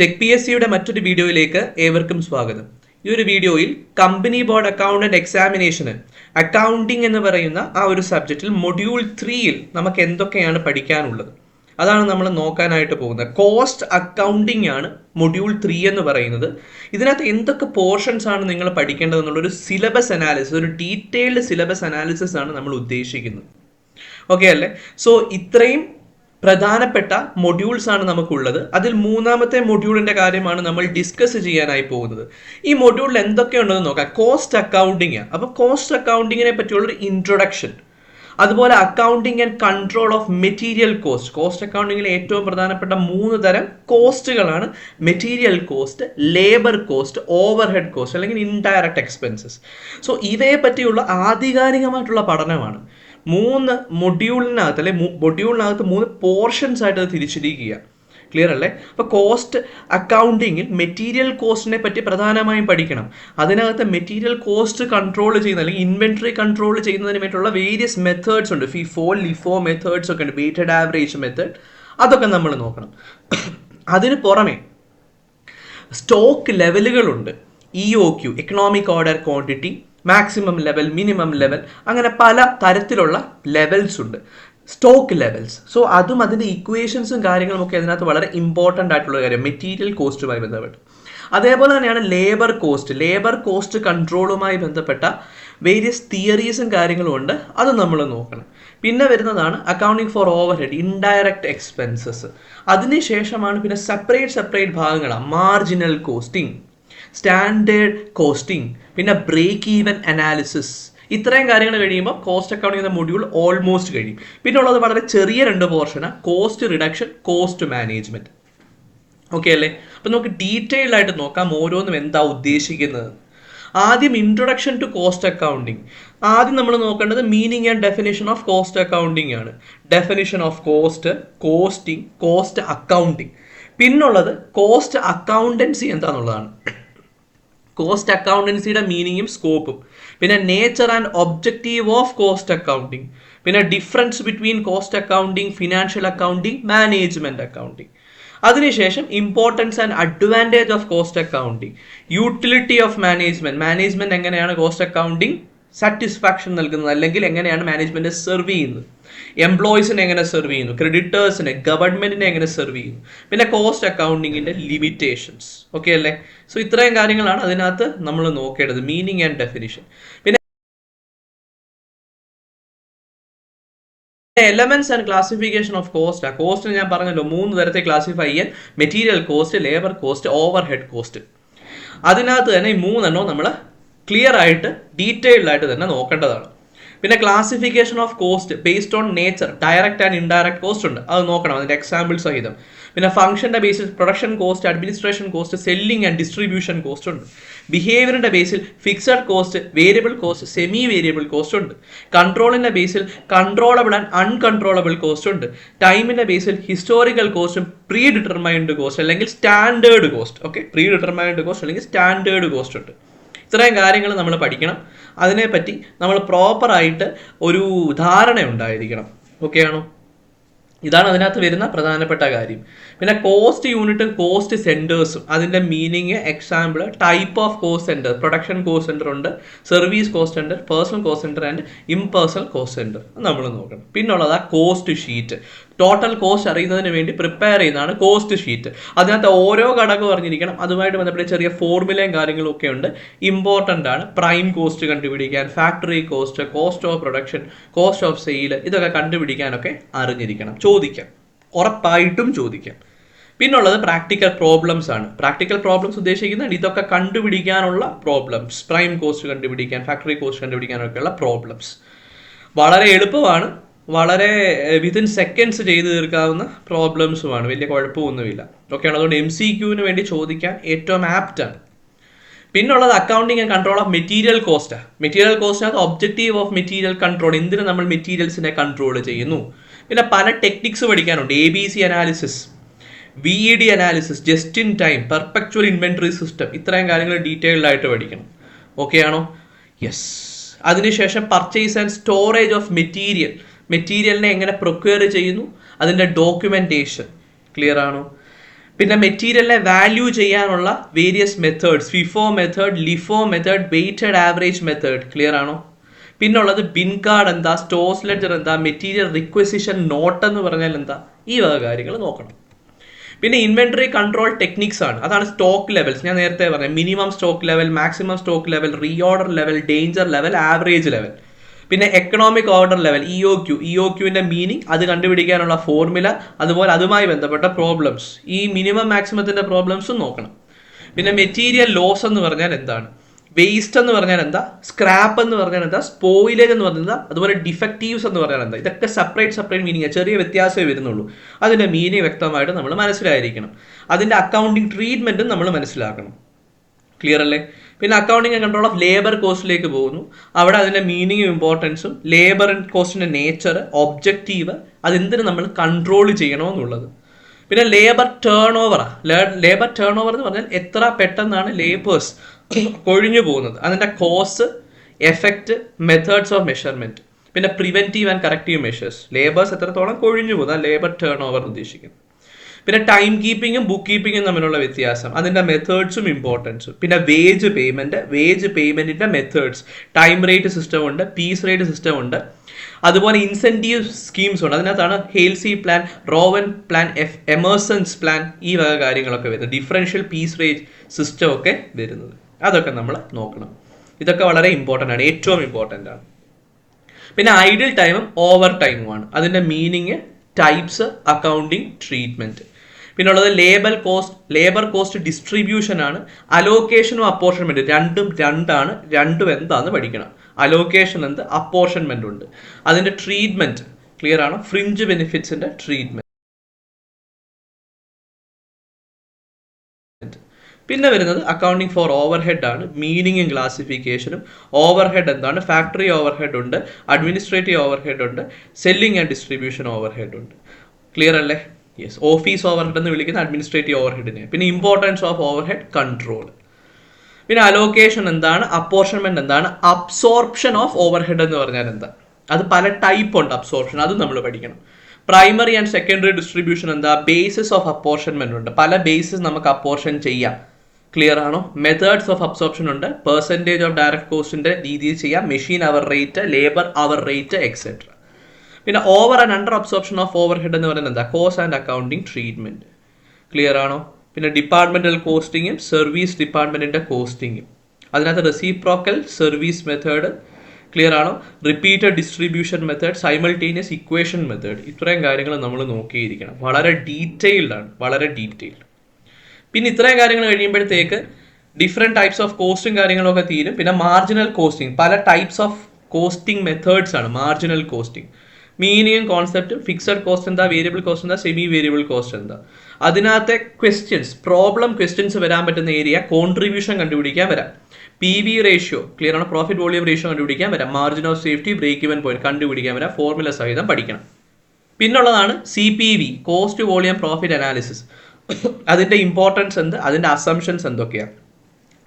Tech P S സിയുടെ മറ്റൊരു വീഡിയോയിലേക്ക് ഏവർക്കും സ്വാഗതം. ഈ ഒരു വീഡിയോയിൽ കമ്പനി ബോർഡ് അക്കൗണ്ടന്റ് എക്സാമിനേഷന് അക്കൗണ്ടിംഗ് എന്ന് പറയുന്ന ആ ഒരു സബ്ജക്റ്റിൽ മൊഡ്യൂൾ ത്രീയിൽ നമുക്ക് എന്തൊക്കെയാണ് പഠിക്കാനുള്ളത്. അതാണ് നമ്മൾ നോക്കാനായിട്ട് പോകുന്നത്. കോസ്റ്റ് അക്കൗണ്ടിംഗ് ആണ് മൊഡ്യൂൾ ത്രീ എന്ന് പറയുന്നത്. ഇതിനകത്ത് എന്തൊക്കെ പോർഷൻസ് ആണ് നിങ്ങൾ പഠിക്കേണ്ടത് എന്നുള്ളൊരു സിലബസ് അനാലിസിസ് ഒരു ഡീറ്റെയിൽഡ് സിലബസ് അനാലിസിസ് ആണ് നമ്മൾ ഉദ്ദേശിക്കുന്നത്. ഓക്കെ അല്ലേ? സോ ഇത്രയും പ്രധാനപ്പെട്ട മൊഡ്യൂൾസ് ആണ് നമുക്കുള്ളത്. അതിൽ മൂന്നാമത്തെ മൊഡ്യൂളിന്റെ കാര്യമാണ് നമ്മൾ ഡിസ്കസ് ചെയ്യാനായി പോകുന്നത്. ഈ മൊഡ്യൂളിൽ എന്തൊക്കെയുണ്ടെന്ന് നോക്കാം. കോസ്റ്റ് അക്കൗണ്ടിങ് അപ്പോൾ കോസ്റ്റ് അക്കൗണ്ടിങ്ങിനെ പറ്റിയുള്ളൊരു ഇൻട്രൊഡക്ഷൻ അതുപോലെ accounting and control of material cost cost അക്കൗണ്ടിങ്ങിലെ ഏറ്റവും പ്രധാനപ്പെട്ട മൂന്ന് തരം കോസ്റ്റുകളാണ് material cost labour cost overhead cost അല്ലെങ്കിൽ ഇൻഡയറക്റ്റ് എക്സ്പെൻസസ് സോ ഇവയെ പറ്റിയുള്ള ആധികാരികമായിട്ടുള്ള പഠനമാണ്. മൂന്ന് മൊഡ്യൂളിനകത്ത് അല്ലെ മൊഡ്യൂളിനകത്ത് മൂന്ന് പോർഷൻസ് ആയിട്ട് അത് തിരിച്ചിരിക്കുക ക്ലിയർ അല്ലേ അപ്പോൾ കോസ്റ്റ് അക്കൗണ്ടിങ്ങിൽ മെറ്റീരിയൽ കോസ്റ്റിനെ പറ്റി പ്രധാനമായും പഠിക്കണം. അതിനകത്ത് മെറ്റീരിയൽ കോസ്റ്റ് കൺട്രോൾ ചെയ്യുന്ന അല്ലെങ്കിൽ ഇൻവെൻട്രി കൺട്രോൾ ചെയ്യുന്നതിന് വേണ്ടിയിട്ടുള്ള വേരിയസ് മെത്തേഡ്സ് ഉണ്ട് ഫിഫോ ലിഫോ മെത്തേഡ്സ് ഒക്കെ ഉണ്ട്. വെയ്റ്റഡ് ആവറേജ് മെത്തേഡ് അതൊക്കെ നമ്മൾ നോക്കണം. അതിന് പുറമെ stock ലെവലുകളുണ്ട് E O Q economic order quantity maximum level minimum level അങ്ങനെ പല തരത്തിലുള്ള ലെവൽസ് ഉണ്ട്. സ്റ്റോക്ക് ലെവൽസ് സോ അതും അതിന്റെ ഇക്വേഷൻസും കാര്യങ്ങളും ഒക്കെ അതിനകത്ത് വളരെ ഇമ്പോർട്ടന്റ് ആയിട്ടുള്ള കാര്യം. മെറ്റീരിയൽ കോസ്റ്റുമായി ബന്ധപ്പെട്ട്. അതേപോലെ തന്നെയാണ് ലേബർ കോസ്റ്റ് ലേബർ കോസ്റ്റ് കൺട്രോളുമായി ബന്ധപ്പെട്ട വേരിയസ് തിയറീസും കാര്യങ്ങളും ഉണ്ട്. അത് നമ്മൾ നോക്കണം. പിന്നെ വരുന്നതാണ് accounting for overhead indirect expenses അതിനുശേഷമാണ് പിന്നെ സെപ്പറേറ്റ് സെപ്പറേറ്റ് ഭാഗങ്ങളാണ് മാർജിനൽ കോസ്റ്റിംഗ് സ്റ്റാൻഡേർഡ് കോസ്റ്റിംഗ് പിന്നെ ബ്രേക്ക് ഈവൻ അനാലിസിസ് ഇത്രയും കാര്യങ്ങൾ കഴിയുമ്പോൾ കോസ്റ്റ് അക്കൗണ്ടിംഗ് എന്ന മൊഡ്യൂൾ ഓൾമോസ്റ്റ് കഴിയും. പിന്നെ ഉള്ളത് വളരെ ചെറിയ രണ്ട് പോർഷനാണ് cost reduction cost management okay അല്ലേ? അപ്പം നമുക്ക് ഡീറ്റെയിൽഡ് ആയിട്ട് നോക്കാം ഓരോന്നും എന്താ ഉദ്ദേശിക്കുന്നത്. ആദ്യം ഇൻട്രൊഡക്ഷൻ ടു കോസ്റ്റ് അക്കൗണ്ടിങ് ആദ്യം നമ്മൾ നോക്കേണ്ടത് meaning and definition of cost accounting ആണ്. Definition of cost costing cost accounting പിന്നുള്ളത് കോസ്റ്റ് അക്കൗണ്ടൻസി എന്താണെന്നുള്ളതാണ് കോസ്റ്റ് അക്കൗണ്ടൻസിയുടെ മീനിങ്ങും സ്കോപ്പും പിന്നെ nature and objective of cost accounting പിന്നെ difference between cost accounting financial accounting management accounting അതിനുശേഷം importance and advantage of cost accounting utility of management management എങ്ങനെയാണ് cost accounting satisfaction നൽകുന്നത്. അല്ലെങ്കിൽ എങ്ങനെയാണ് മാനേജ്മെന്റ് സെർവ് ചെയ്യുന്നത്? എംപ്ലോയീസിനെ എങ്ങനെ സെർവ് ചെയ്യുന്നു? ക്രെഡിറ്റേഴ്സിനെ ഗവൺമെന്റിനെ എങ്ങനെ സെർവ് ചെയ്യുന്നു? പിന്നെ കോസ്റ്റ് അക്കൗണ്ടിങ്ങിന്റെ ലിമിറ്റേഷൻസ് ഓക്കെ അല്ലേ? സോ ഇത്രയും കാര്യങ്ങളാണ് അതിനകത്ത് നമ്മൾ നോക്കേണ്ടത്. മീനിങ് ആൻഡ് ഡെഫിനിഷൻ പിന്നെ elements and classification of cost ആ കോസ്റ്റ് ഞാൻ പറഞ്ഞല്ലോ. മൂന്ന് തരത്തെ ക്ലാസിഫൈ ചെയ്യാൻ. Material cost labour cost overhead cost അതിനകത്ത് തന്നെ ഈ മൂന്നെണ്ണോ നമ്മൾ ക്ലിയർ ആയിട്ട് ഡീറ്റെയിൽഡ് ആയിട്ട് തന്നെ നോക്കേണ്ടതാണ്. പിന്നെ classification of cost based on nature direct and indirect cost ഉണ്ട്. അത് നോക്കണം അതിന്റെ എക്സാമ്പിൾ സഹിതം. പിന്നെ ഫംഗ്ഷന്റെ ബേസിൽ production cost administration cost selling and distribution cost ഉണ്ട്. ബിഹേവിയറിന്റെ ബേസിൽ fixed cost variable cost semi variable cost ഉണ്ട്. കൺട്രോളിന്റെ ബേസിൽ കൺട്രോളബിൾ ആൻഡ് അൺകൺട്രോളബിൾ കോസ്റ്റ് ഉണ്ട്. ടൈമിന്റെ ബേസിൽ ഹിസ്റ്റോറിക്കൽ കോസ്റ്റും പ്രീ ഡിറ്റർമൈൻഡ് കോസ്റ്റ് അല്ലെങ്കിൽ standard cost okay predetermined cost അല്ലെങ്കിൽ സ്റ്റാൻഡേർഡ് കോസ്റ്റ് ഉണ്ട്. ഇത്രയും കാര്യങ്ങൾ നമ്മൾ പഠിക്കണം. അതിനെപ്പറ്റി നമ്മൾ പ്രോപ്പറായിട്ട് ഒരു ധാരണ ഉണ്ടായിരിക്കണം. ഓക്കെ ആണോ? ഇതാണ് അതിനകത്ത് വരുന്ന പ്രധാനപ്പെട്ട കാര്യം. പിന്നെ കോസ്റ്റ് യൂണിറ്റും കോസ്റ്റ് സെന്റേഴ്സും അതിന്റെ meaning example type of cost centre production cost centre ഉണ്ട് service cost centre personal cost centre and impersonal cost centre നമ്മൾ നോക്കണം. പിന്നുള്ളത് ആ കോസ്റ്റ് ഷീറ്റ് ടോട്ടൽ കോസ്റ്റ് അറിയുന്നതിന് വേണ്ടി പ്രിപ്പയർ ചെയ്യുന്നതാണ് കോസ്റ്റ് ഷീറ്റ് അതിനകത്ത് ഓരോ ഘടകം അറിഞ്ഞിരിക്കണം. അതുമായിട്ട് ബന്ധപ്പെട്ട് ചെറിയ ഫോർമുലയും കാര്യങ്ങളും ഒക്കെ ഉണ്ട്. ഇമ്പോർട്ടന്റ് ആണ്. പ്രൈം കോസ്റ്റ് കണ്ടുപിടിക്കാൻ factory cost cost of production cost of sale ഇതൊക്കെ കണ്ടുപിടിക്കാനൊക്കെ അറിഞ്ഞിരിക്കണം. ചോദിക്കാം. ഉറപ്പായിട്ടും ചോദിക്കാം. പിന്നുള്ളത് പ്രാക്ടിക്കൽ പ്രോബ്ലംസ് ആണ്. പ്രാക്ടിക്കൽ പ്രോബ്ലംസ് ഉദ്ദേശിക്കുന്നത് ഇതൊക്കെ കണ്ടുപിടിക്കാനുള്ള പ്രോബ്ലംസ് പ്രൈം കോസ്റ്റ് കണ്ടുപിടിക്കാൻ ഫാക്ടറി കോസ്റ്റ് കണ്ടുപിടിക്കാനൊക്കെയുള്ള പ്രോബ്ലംസ് വളരെ എളുപ്പമാണ്. വളരെ വിതിൻ സെക്കൻഡ്സ് ചെയ്തു തീർക്കാവുന്ന പ്രോബ്ലംസുമാണ് വലിയ കുഴപ്പമൊന്നുമില്ല. ഓക്കെയാണ് അതുകൊണ്ട് എം സി ക്യൂവിന് വേണ്ടി ചോദിക്കാൻ ഏറ്റവും ആപ്റ്റാണ് പിന്നുള്ളത് accounting and control of material cost material കോസ്റ്റിനകത്ത് objective of material control എന്തിനു നമ്മൾ മെറ്റീരിയൽസിനെ കൺട്രോൾ ചെയ്യുന്നു? പിന്നെ പല ടെക്നിക്സ് പഠിക്കാനുണ്ട്. A B C analysis V E D analysis just in time perpetual inventory system ഇത്രയും കാര്യങ്ങൾ ഡീറ്റെയിൽഡ് ആയിട്ട് പഠിക്കണം. ഓക്കെ ആണോ? യെസ് അതിനുശേഷം purchase and storage of material മെറ്റീരിയലിനെ എങ്ങനെ പ്രൊക്വയർ ചെയ്യുന്നു? അതിന്റെ ഡോക്യുമെന്റേഷൻ ക്ലിയർ ആണോ? പിന്നെ മെറ്റീരിയലിനെ വാല്യൂ ചെയ്യാനുള്ള various methods FIFO method LIFO method weighted average method clear ആണോ? പിന്നുള്ളത് ബിൻ കാർഡ് എന്താ? സ്റ്റോസ് ലെറ്റർ എന്താ? മെറ്റീരിയൽ റിക്വസിഷൻ നോട്ട് എന്ന് പറഞ്ഞാൽ എന്താ? ഈ വക കാര്യങ്ങൾ നോക്കണം. പിന്നെ ഇൻവെന്ററി കൺട്രോൾ ടെക്നിക്സ് ആണ്. അതാണ് സ്റ്റോക്ക് ലെവൽസ് ഞാൻ നേരത്തെ പറഞ്ഞത് minimum stock level maximum stock level reorder level danger level average level പിന്നെ economic order level E O Q E O ക്യുവിന്റെ meaning അത് കണ്ടുപിടിക്കാനുള്ള ഫോർമുല അതുപോലെ അതുമായി ബന്ധപ്പെട്ട പ്രോബ്ലംസ് ഈ മിനിമം മാക്സിമത്തിന്റെ പ്രോബ്ലംസും നോക്കണം. പിന്നെ മെറ്റീരിയൽ ലോസ് എന്ന് പറഞ്ഞാൽ എന്താണ്? വേസ്റ്റ് എന്ന് പറഞ്ഞാൽ എന്താ? സ്ക്രാപ്പ് എന്ന് പറഞ്ഞാൽ എന്താ? സ്പോയിലേജ് എന്ന് പറഞ്ഞാൽ എന്താ? അതുപോലെ ഡിഫക്റ്റീവ്സ് എന്ന് പറഞ്ഞാൽ എന്താ? ഇതൊക്കെ സെപ്പറേറ്റ് സെപ്പറേറ്റ് മീനിങ് ചെറിയ വ്യത്യാസമേ വരുന്നുള്ളൂ. അതിന്റെ മീനിങ് വ്യക്തമായിട്ട് നമ്മൾ മനസ്സിലായിരിക്കണം. അതിന്റെ അക്കൗണ്ടിങ് ട്രീറ്റ്മെന്റും നമ്മൾ മനസ്സിലാക്കണം. ക്ലിയർ അല്ലേ? പിന്നെ accounting and control of labour കോസ്റ്റിലേക്ക് പോകുന്നു. അവിടെ അതിന്റെ മീനിങ്ങും ഇമ്പോർട്ടൻസും ലേബർ ആൻഡ് കോസ്റ്റിന്റെ നേച്ചർ ഒബ്ജക്റ്റീവ് അതെന്തിനു നമ്മൾ കൺട്രോൾ ചെയ്യണമെന്നുള്ളത്. പിന്നെ ലേബർ ടേൺ ഓവറാണ് ലേബർ ടേൺ ഓവർ എന്ന് പറഞ്ഞാൽ എത്ര പെട്ടെന്നാണ് ലേബേഴ്സ് കൊഴിഞ്ഞു പോകുന്നത്. അതിന്റെ cause effect methods of measurement പിന്നെ preventive and corrective measures labours എത്രത്തോളം കൊഴിഞ്ഞു പോകുന്നത് ലേബർ ടേൺ ഓവർ ഉദ്ദേശിക്കുന്നത് പിന്നെ ടൈം കീപ്പിങ്ങും ബുക്ക് കീപ്പിങ്ങും തമ്മിലുള്ള വ്യത്യാസം. അതിന്റെ മെത്തേഡ്സും ഇമ്പോർട്ടൻസും പിന്നെ വേജ് പേയ്മെന്റ് വേജ് പേയ്മെന്റിന്റെ മെത്തേഡ്സ് ടൈം റേറ്റ് സിസ്റ്റം ഉണ്ട് പീസ് റേറ്റ് സിസ്റ്റം ഉണ്ട്. അതുപോലെ ഇൻസെന്റീവ് സ്കീംസ് ഉണ്ട്. അതിനകത്താണ് Halsey plan Rowan plan F Emerson's plan ഈ വക കാര്യങ്ങളൊക്കെ വരുന്നത്. ഡിഫറൻഷ്യൽ പീസ് റേറ്റ് സിസ്റ്റം ഒക്കെ വരുന്നത്. അതൊക്കെ നമ്മൾ നോക്കണം. ഇതൊക്കെ വളരെ ഇമ്പോർട്ടന്റ് ആണ്. ഏറ്റവും ഇമ്പോർട്ടന്റ് ആണ്. പിന്നെ ഐഡിയൽ ടൈമും ഓവർ ടൈമുമാണ് അതിന്റെ മീനിങ് ടൈപ്സ് അക്കൗണ്ടിങ് ട്രീറ്റ്മെന്റ് പിന്നെ ഉള്ളത് labour cost labour cost distribution ആണ് അലോക്കേഷനും അപ്പോർഷൻമെന്റ് രണ്ടും രണ്ടാണ് രണ്ടും എന്താന്ന് പഠിക്കണം. അലോക്കേഷൻ എന്ത്? അപ്പോർഷൻമെന്റ് ഉണ്ട്. അതിന്റെ ട്രീറ്റ്മെന്റ് ക്ലിയർ ആണ്? ഫ്രിഞ്ച് ബെനിഫിറ്റ്സിന്റെ ട്രീറ്റ്മെന്റ് പിന്നെ വരുന്നത് അക്കൗണ്ടിങ് ഫോർ ഓവർ ഹെഡ് ആണ് മീനിങ്ങും ക്ലാസിഫിക്കേഷനും ഓവർ ഹെഡ് എന്താണ്? ഫാക്ടറി ഓവർ ഹെഡ് ഉണ്ട്. അഡ്മിനിസ്ട്രേറ്റീവ് ഓവർ ഹെഡ് ഉണ്ട്. Selling and distribution overhead ഉണ്ട്. ക്ലിയർ അല്ലേ? യെസ് ഓഫീസ് ഓവർ ഹെഡ് എന്ന് വിളിക്കുന്ന അഡ്മിനിസ്ട്രേറ്റീവ് ഓവർ ഹെഡിനെ പിന്നെ importance of overhead control പിന്നെ അലോക്കേഷൻ എന്താണ്? അപ്പോർഷൻമെന്റ് എന്താണ്? അബ്സോർപ്ഷൻ ഓഫ് ഓവർ ഹെഡ് എന്ന് പറഞ്ഞാൽ എന്താ? അത് പല ടൈപ്പ് ഉണ്ട് അബ്സോർപ്ഷൻ അത് നമ്മൾ പഠിക്കണം. പ്രൈമറി ആൻഡ് സെക്കൻഡറി ഡിസ്ട്രിബ്യൂഷൻ എന്താ? ബേസിസ് ഓഫ് അപ്പോർഷൻമെന്റ് ഉണ്ട്. പല ബേസിസ് നമുക്ക് അപ്പോർഷൻ ചെയ്യാം. ക്ലിയർ ആണോ? മെത്തേഡ്സ് ഓഫ് അബ്സോർപ്ഷൻ ഉണ്ട്. പെർസെന്റേജ് ഓഫ് ഡയറക്ട് കോസ്റ്റിന്റെ രീതിയിൽ ചെയ്യാം. Machine hour rate labour hour rate etcetera പിന്നെ over and under absorption of overhead എന്ന് പറയുന്നത് എന്താ? Cause and accounting treatment clear ആണോ? പിന്നെ ഡിപ്പാർട്ട്മെന്റൽ കോസ്റ്റിങ്ങും സർവീസ് ഡിപ്പാർട്ട്മെന്റിന്റെ കോസ്റ്റിങ്ങും അതിനകത്ത് റെസിപ്രോക്കൽ സർവീസ് മെത്തേഡ് ക്ലിയർ ആണോ? Repeated distribution method simultaneous equation method ഇത്രയും കാര്യങ്ങൾ നമ്മൾ നോക്കിയിരിക്കണം. വളരെ ഡീറ്റെയിൽഡ് ആണ്. വളരെ ഡീറ്റെയിൽഡ് പിന്നെ ഇത്രയും കാര്യങ്ങൾ കഴിയുമ്പോഴത്തേക്ക് ഡിഫറെന്റ് ടൈപ്സ് ഓഫ് കോസ്റ്റും കാര്യങ്ങളൊക്കെ തീരും. പിന്നെ മാർജിനൽ കോസ്റ്റിംഗ് പല ടൈപ്സ് ഓഫ് കോസ്റ്റിംഗ് മെത്തേഡ്സ് ആണ് മാർജിനൽ കോസ്റ്റിംഗ് മീനിങ്ങും കോൺസെപ്റ്റും ഫിക്സഡ് കോസ്റ്റ് എന്താ വേരിയബിൾ കോസ്റ്റ് എന്താ സെമി വേരിയബിൾ കോസ്റ്റ് എന്താ. അതിനകത്തെ ക്വസ്റ്റ്യൻസ് പ്രോബ്ലം ക്വസ്റ്റ്യൻസ് വരാൻ പറ്റുന്ന ഏരിയ കോൺട്രിബ്യൂഷൻ കണ്ടുപിടിക്കാൻ വരാം. പി വി റേഷ്യോ ക്ലിയർ ആണ്? പ്രോഫിറ്റ് വോളിയം റേഷ്യോ കണ്ടുപിടിക്കാൻ വരാം. Margin of safety break even point കണ്ടുപിടിക്കാൻ വരാം. ഫോർമുല സഹിതം പഠിക്കണം. പിന്നുള്ളതാണ് C P V cost volume profit analysis അതിന്റെ ഇമ്പോർട്ടൻസ് എന്ത്? അതിന്റെ അസംഷൻസ് എന്തൊക്കെയാണ്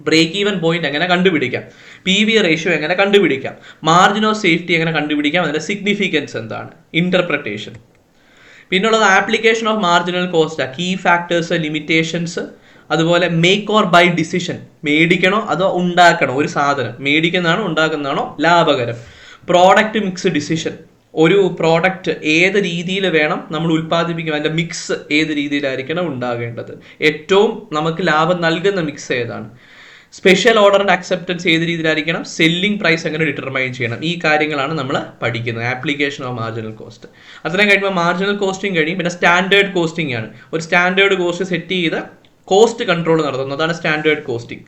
ബ്രേക്ക് ഈവൻ പോയിന്റ് എങ്ങനെ കണ്ടുപിടിക്കാം? പി വി റേഷ്യോ എങ്ങനെ കണ്ടുപിടിക്കാം? മാർജിൻ ഓഫ് സേഫ്റ്റി എങ്ങനെ കണ്ടുപിടിക്കാം? അതിന്റെ സിഗ്നിഫിക്കൻസ് എന്താണ്? ഇന്റർപ്രിട്ടേഷൻ പിന്നുള്ളത് application of marginal cost key factors limitations അതുപോലെ മേക്ക് ഓർ ബൈ ഡിസിഷൻ മേടിക്കണോ അതോ ഉണ്ടാക്കണോ? ഒരു സാധനം. മേടിക്കുന്നതാണോ ഉണ്ടാക്കുന്നതാണോ? ലാഭകരം. പ്രോഡക്റ്റ് മിക്സ് ഡിസിഷൻ ഒരു പ്രോഡക്റ്റ് ഏത് രീതിയിൽ വേണം നമ്മൾ ഉൽപ്പാദിപ്പിക്കുക അതിന്റെ മിക്സ് ഏത് രീതിയിലായിരിക്കണം ഉണ്ടാകേണ്ടത്? ഏറ്റവും നമുക്ക് ലാഭം നൽകുന്ന മിക്സ് ഏതാണ്? സ്പെഷ്യൽ ഓർഡറിന്റെ അക്സെപ്റ്റൻസ് ഏത് രീതിയിലായിരിക്കണം? സെല്ലിംഗ് പ്രൈസ് എങ്ങനെ ഡിറ്റർമൈൻ ചെയ്യണം. ഈ കാര്യങ്ങളാണ് നമ്മൾ പഠിക്കുന്നത്. ആപ്ലിക്കേഷൻ ഓഫ് മാർജിനൽ കോസ്റ്റ് അത്രയും കഴിയുമ്പോൾ മാർജിനൽ കോസ്റ്റിംഗ് കഴിയും. പിന്നെ സ്റ്റാൻഡേർഡ് കോസ്റ്റിംഗ് ആണ്. ഒരു സ്റ്റാൻഡേർഡ് കോസ്റ്റ് സെറ്റ് ചെയ്ത് കോസ്റ്റ് കൺട്രോൾ നടത്തുന്നു. അതാണ് സ്റ്റാൻഡേർഡ് കോസ്റ്റിംഗ്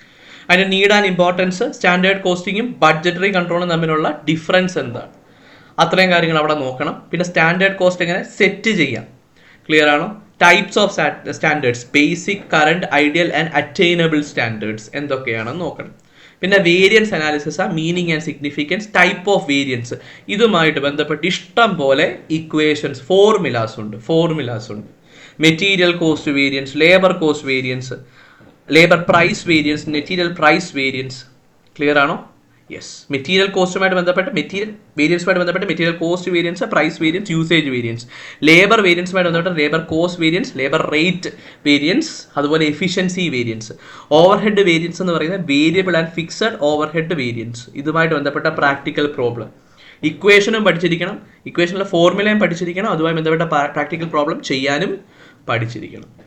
അതിന് നീഡ് ആൻഡ് ഇമ്പോർട്ടൻസ് സ്റ്റാൻഡേർഡ് കോസ്റ്റിങ്ങും ബഡ്ജറ്ററി കൺട്രോളും തമ്മിലുള്ള ഡിഫറൻസ് എന്താണ്? അത്രയും കാര്യങ്ങൾ അവിടെ നോക്കണം. പിന്നെ സ്റ്റാൻഡേർഡ് കോസ്റ്റ് എങ്ങനെ സെറ്റ് ചെയ്യാം. ക്ലിയർ ആണോ? Types of standards basic current ideal and attainable standards എന്തൊക്കെയാണെന്ന് നോക്കണം. പിന്നെ വേരിയൻസ് അനാലിസിസ് ആ meaning and significance type of variance ഇതുമായിട്ട് ബന്ധപ്പെട്ട് ഇഷ്ടം പോലെ ഇക്വേഷൻസ് ഫോർമുലാസ് ഉണ്ട് ഫോർമുലാസ് ഉണ്ട്. Material cost variance labour cost variance labour price variance material price variance clear ആണോ? യെസ് മെറ്റീരിയൽ കോസ്റ്റുമായിട്ട് ബന്ധപ്പെട്ട് മെറ്റീരിയൽ വേരിയൻസുമായിട്ട് ബന്ധപ്പെട്ട് material cost variance price variance usage variance labour വേരിയൻസുമായിട്ട് ബന്ധപ്പെട്ട് labour cost variance labour rate variance അതുപോലെ efficiency variance overhead variance എന്ന് പറയുന്നത് variable and fixed overhead variance ഇതുമായിട്ട് ബന്ധപ്പെട്ട പ്രാക്ടിക്കൽ പ്രോബ്ലം ഇക്വേഷനും പഠിച്ചിരിക്കണം. ഇക്വേഷനിലെ ഫോർമുലയും പഠിച്ചിരിക്കണം. അതുമായി ബന്ധപ്പെട്ട പ്രാക്ടിക്കൽ പ്രോബ്ലം ചെയ്യാനും പഠിച്ചിരിക്കണം.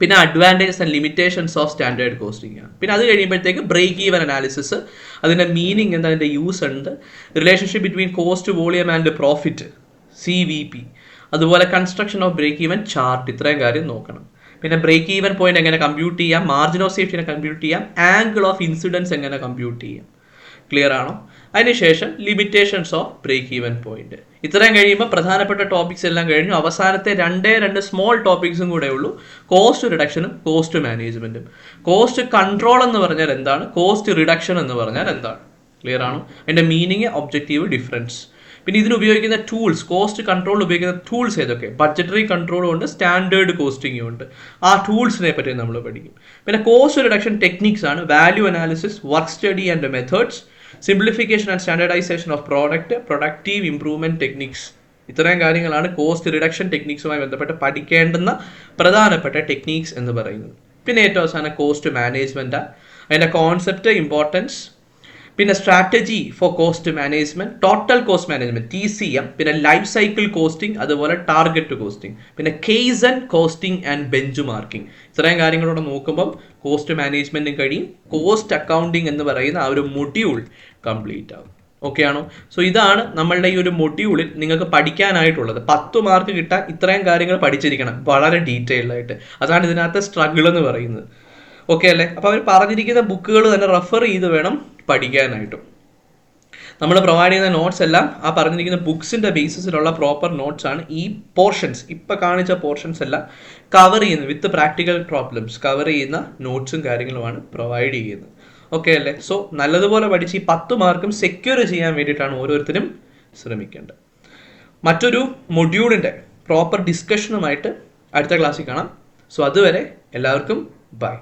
പിന്നെ advantages and limitations of standard costing ആണ്. പിന്നെ അത് കഴിയുമ്പോഴത്തേക്ക് ബ്രേക്ക് ഈവൻ അനാലിസിസ് അതിന്റെ മീനിങ് എന്താ അതിന്റെ യൂസ് ഉണ്ട്. Relationship between cost volume and profit C V P അതുപോലെ construction of break even chart ഇത്രയും കാര്യം നോക്കണം. പിന്നെ ബ്രേക്ക് ഈവൻ പോയിന്റ് എങ്ങനെ കമ്പ്യൂട്ട് ചെയ്യാം മാർജിൻ ഓഫ് സേഫ്റ്റിനെ കമ്പ്യൂട്ട് ചെയ്യാം ആംഗിൾ ഓഫ് ഇൻസിഡൻസ് എങ്ങനെ കമ്പ്യൂട്ട് ചെയ്യാം. ക്ലിയർ ആണോ? അതിനുശേഷം limitations of break even point ഇത്രയും കഴിയുമ്പോൾ പ്രധാനപ്പെട്ട ടോപ്പിക്സ് എല്ലാം കഴിഞ്ഞു. അവസാനത്തെ രണ്ടേ രണ്ട് സ്മോൾ ടോപ്പിക്സും കൂടെ ഉള്ളൂ. കോസ്റ്റ് റിഡക്ഷനും കോസ്റ്റ് മാനേജ്മെന്റും കോസ്റ്റ് കൺട്രോൾ എന്ന് പറഞ്ഞാൽ എന്താണ്? കോസ്റ്റ് റിഡക്ഷൻ എന്ന് പറഞ്ഞാൽ എന്താണ്? ക്ലിയർ ആണോ? അതിന്റെ മീനിങ് ഒബ്ജക്റ്റീവ് ഡിഫറൻസ് പിന്നെ ഇതിന് ഉപയോഗിക്കുന്ന ടൂൾസ് കോസ്റ്റ് കൺട്രോൾ ഉപയോഗിക്കുന്ന ടൂൾസ് ഏതൊക്കെ? ബഡ്ജറ്ററി കൺട്രോളും ഉണ്ട് സ്റ്റാൻഡേർഡ് കോസ്റ്റിംഗും ഉണ്ട്. ആ ടൂൾസിനെ പറ്റി നമ്മൾ പഠിക്കും. പിന്നെ കോസ്റ്റ് റിഡക്ഷൻ ടെക്നിക്സ് ആണ്. Value analysis work study and methods simplification and standardisation of product productive improvement techniques ഇത്രയും കാര്യങ്ങളാണ് കോസ്റ്റ് റിഡക്ഷൻ ടെക്നിക്സുമായി ബന്ധപ്പെട്ട് പഠിക്കേണ്ടുന്ന പ്രധാനപ്പെട്ട ടെക്നിക്സ് എന്ന് പറയുന്നത്. പിന്നെ ഏറ്റവും അവസാനം കോസ്റ്റ് മാനേജ്മെന്റ് അതിന്റെ കോൺസെപ്റ്റ് ഇമ്പോർട്ടൻസ് പിന്നെ strategy for cost management total cost management T C M പിന്നെ ലൈഫ് സൈക്കിൾ കോസ്റ്റിംഗ് അതുപോലെ ടാർഗറ്റ് കോസ്റ്റിംഗ് പിന്നെ case and costing and benchmarking ഇത്രയും കാര്യങ്ങളോടെ നോക്കുമ്പം കോസ്റ്റ് മാനേജ്മെന്റും കഴിയും. കോസ്റ്റ് അക്കൗണ്ടിങ് എന്ന് പറയുന്ന ആ ഒരു മൊഡ്യൂൾ കംപ്ലീറ്റ് ആകും ഓക്കെ ആണോ? സോ ഇതാണ് നമ്മളുടെ ഈ ഒരു മൊഡ്യൂളിൽ നിങ്ങൾക്ക് പഠിക്കാനായിട്ടുള്ളത്. പത്ത് മാർക്ക് കിട്ടാൻ ഇത്രയും കാര്യങ്ങൾ പഠിച്ചിരിക്കണം. വളരെ ഡീറ്റെയിൽഡ് ആയിട്ട്. അതാണ് ഇതിനകത്തെ സ്ട്രഗിൾ എന്ന് പറയുന്നത്. ഓക്കെ അല്ലേ? അപ്പോൾ അവർ പറഞ്ഞിരിക്കുന്ന ബുക്കുകൾ തന്നെ റെഫർ ചെയ്ത് വേണം പഠിക്കാനായിട്ടും. നമ്മൾ പ്രൊവൈഡ് ചെയ്യുന്ന നോട്ട്സ് എല്ലാം ആ പറഞ്ഞിരിക്കുന്ന ബുക്സിന്റെ ബേസിസിലുള്ള പ്രോപ്പർ നോട്ട്സ് ആണ് ഈ പോർഷൻസ് ഇപ്പൊ കാണിച്ച പോർഷൻസ് എല്ലാം കവർ ചെയ്യുന്ന വിത്ത് പ്രാക്ടിക്കൽ പ്രോബ്ലംസ് കവർ ചെയ്യുന്ന നോട്ട്സും കാര്യങ്ങളുമാണ് പ്രൊവൈഡ് ചെയ്യുന്നത്. ഓക്കെ അല്ലേ? സോ നല്ലതുപോലെ പഠിച്ച് ഈ പത്ത് മാർക്കും സെക്യൂർ ചെയ്യാൻ വേണ്ടിയിട്ടാണ് ഓരോരുത്തരും ശ്രമിക്കേണ്ടത്. മറ്റൊരു മൊഡ്യൂളിന്റെ പ്രോപ്പർ ഡിസ്കഷനുമായിട്ട് അടുത്ത ക്ലാസ്സിൽ കാണാം. സോ അതുവരെ എല്ലാവർക്കും ബൈ